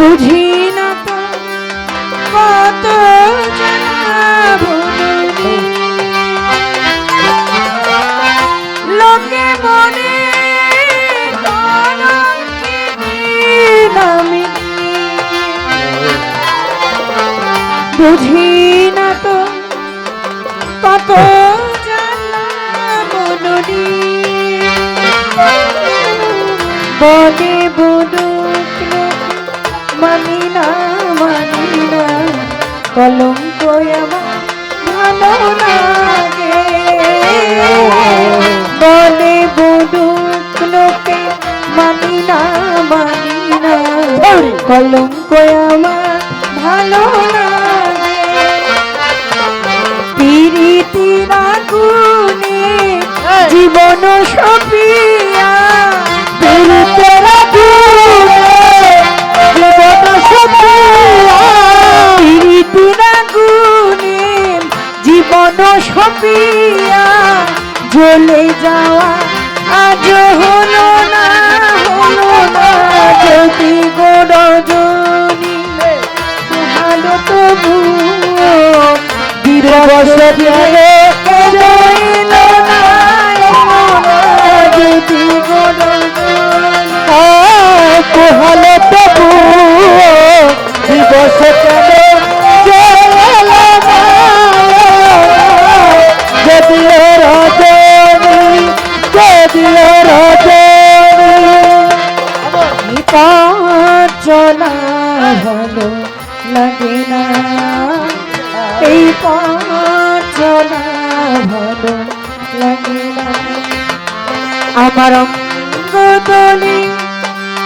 বুঝি না কত লোকে মনে বুঝি না তো কত বনে মানি না মানি না। কলঙ্ক আমার ভালো লাগে। বনে বুদুক লোকে মানি না মানি না। কলঙ্ক আমার ভালো লাগে। পিরিতির আগুনে জীবন সপিয়া সপিয়া জ্বলে যাওয়া আজ হলো না হলো না। যদি গোড়জনী ভালো তবু দিবস ভালো লাগে আমার অঙ্গ দলি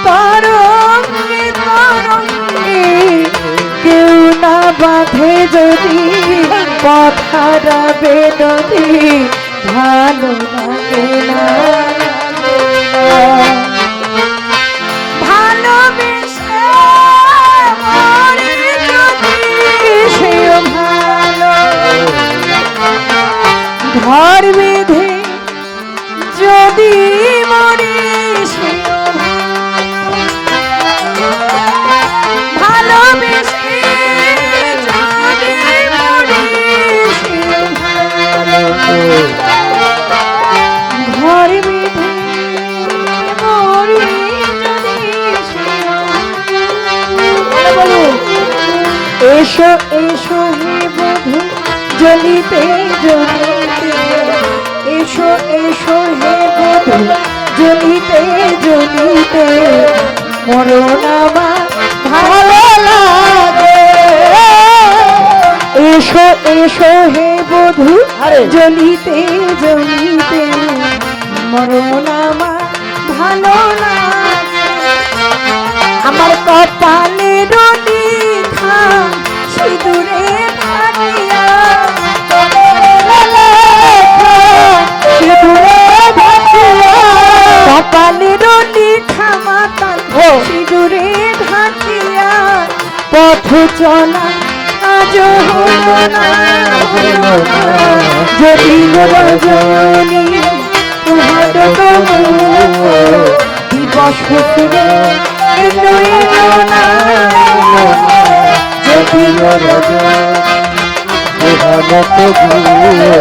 তরঙ্গে তরঙ্গে কেউ না বাঁধে যদি পথ হারাবে ভালো লাগে না। এসো এসো হে বধু জ্বলিতে জ্বলিতে এসো এসো হে বধু জ্বলিতে জ্বলিতে মরণামা ভালো লাগে। এসো এসো হে বধু জ্বলিতে জ্বলিতে মরণামা পথ চলা আজ হলো না। যদি রজনী তোমার দিবস ফিরে এলো এলো না এলো না যদি কোহলে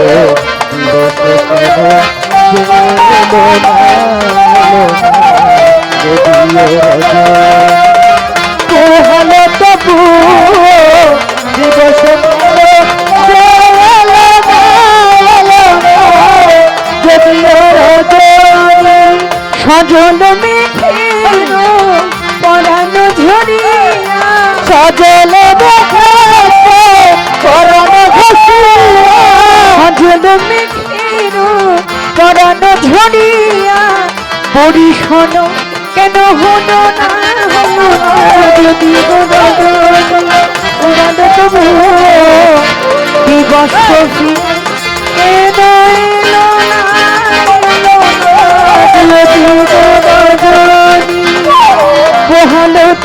সজন মেঘে পরানো ঝরিয়া সজল দেখাতে পরানো ঘষিয়া। সজল মেঘের পরানো ঝরিয়া বড়ি শোনো কেন হলো না? হলো যদি দিবস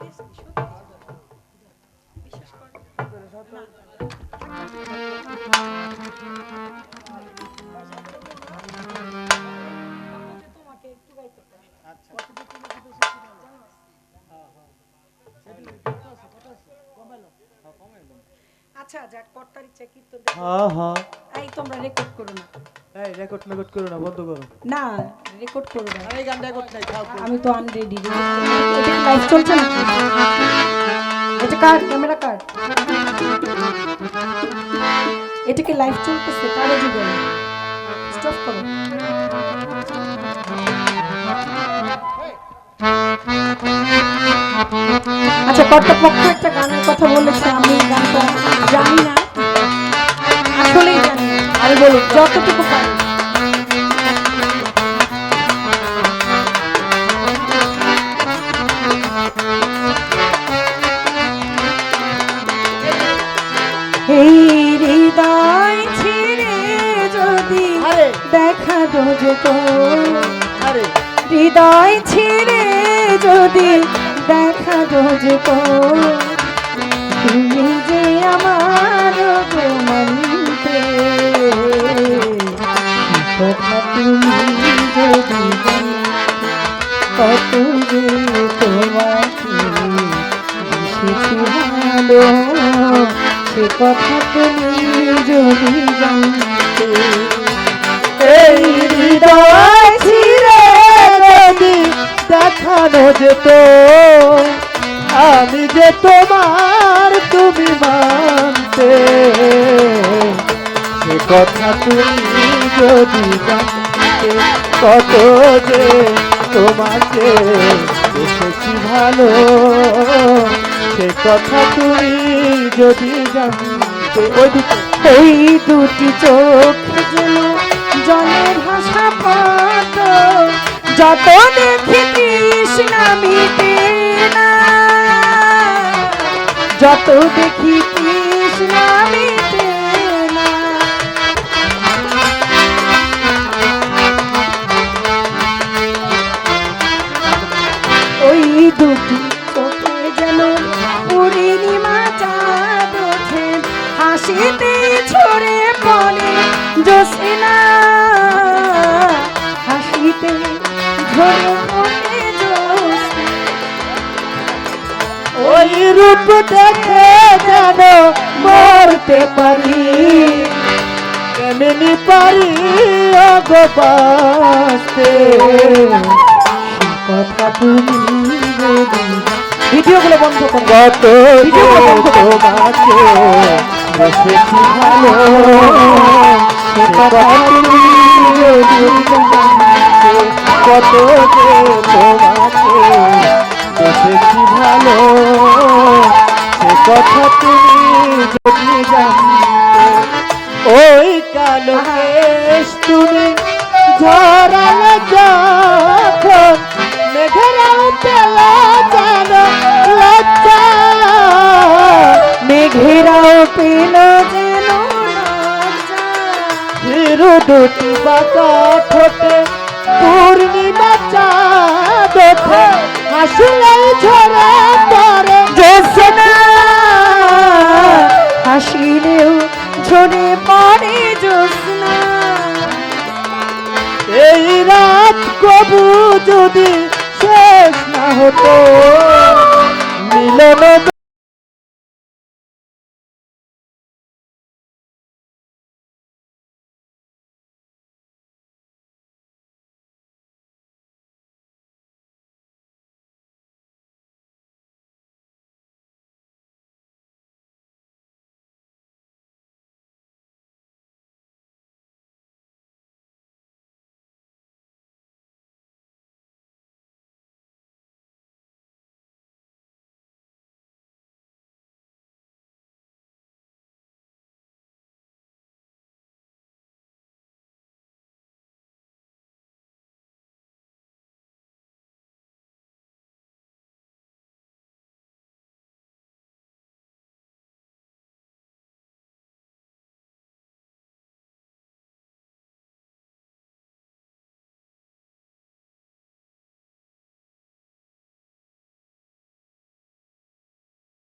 Thank you. আচ্ছা যাক কর্তার ইচ্ছা কীর্তন হ্যাঁ হ্যাঁ এই তোমরা রেকর্ড করো না। এই রেকর্ড মেকর্ড করো না বন্ধ করো। না রেকর্ড করো না। এই গান রেকর্ড নাই থাক আমি তো আনরেডি এটা লাইভ চলছে না? এটা কার? ক্যামেরা কার? এটা কি লাইভ চলতেছে? কারও স্টপ করো। আচ্ছা কর্তৃপক্ষ একটা গানের কথা বলেছে আমি গানটা বলুন যতটুকু পারি। এই হৃদয় ছিঁড়ে যদি দেখা যেত হৃদয় ছিঁড়ে যদি দেখা যেত তুমি যে আমার যেত আমি যে তোমার তুমি মানতে। সে কথা তুমি যদি জানতে, কত যে তোমাকে এসেছি ভালো। সে কথা তুমি যদি জানতে, ওই দুটি চোখ জলের ভাষা পাত যত দেখি কৃষ্ণ মিটে না। যত দেখি ওই রূপ দেখে যেন মরতে পারি। কেমনি পারি অগবাসতে কথা তুমি ভিডিওগুলো বন্ধ করো। কত তোমাকে এসেছি ভালো কথা তুমি কত যে তোমাকে এসেছি ভালো সে কথা তুমি যদি জানতে ওই কালো কেশ তুমি ঝরালে যখন মেঘেরাও পেলা যেন লজ্জা মেঘেরাও পেল যেন। হিরু দুটি বাঁকা ঠোঁটে তবু যদি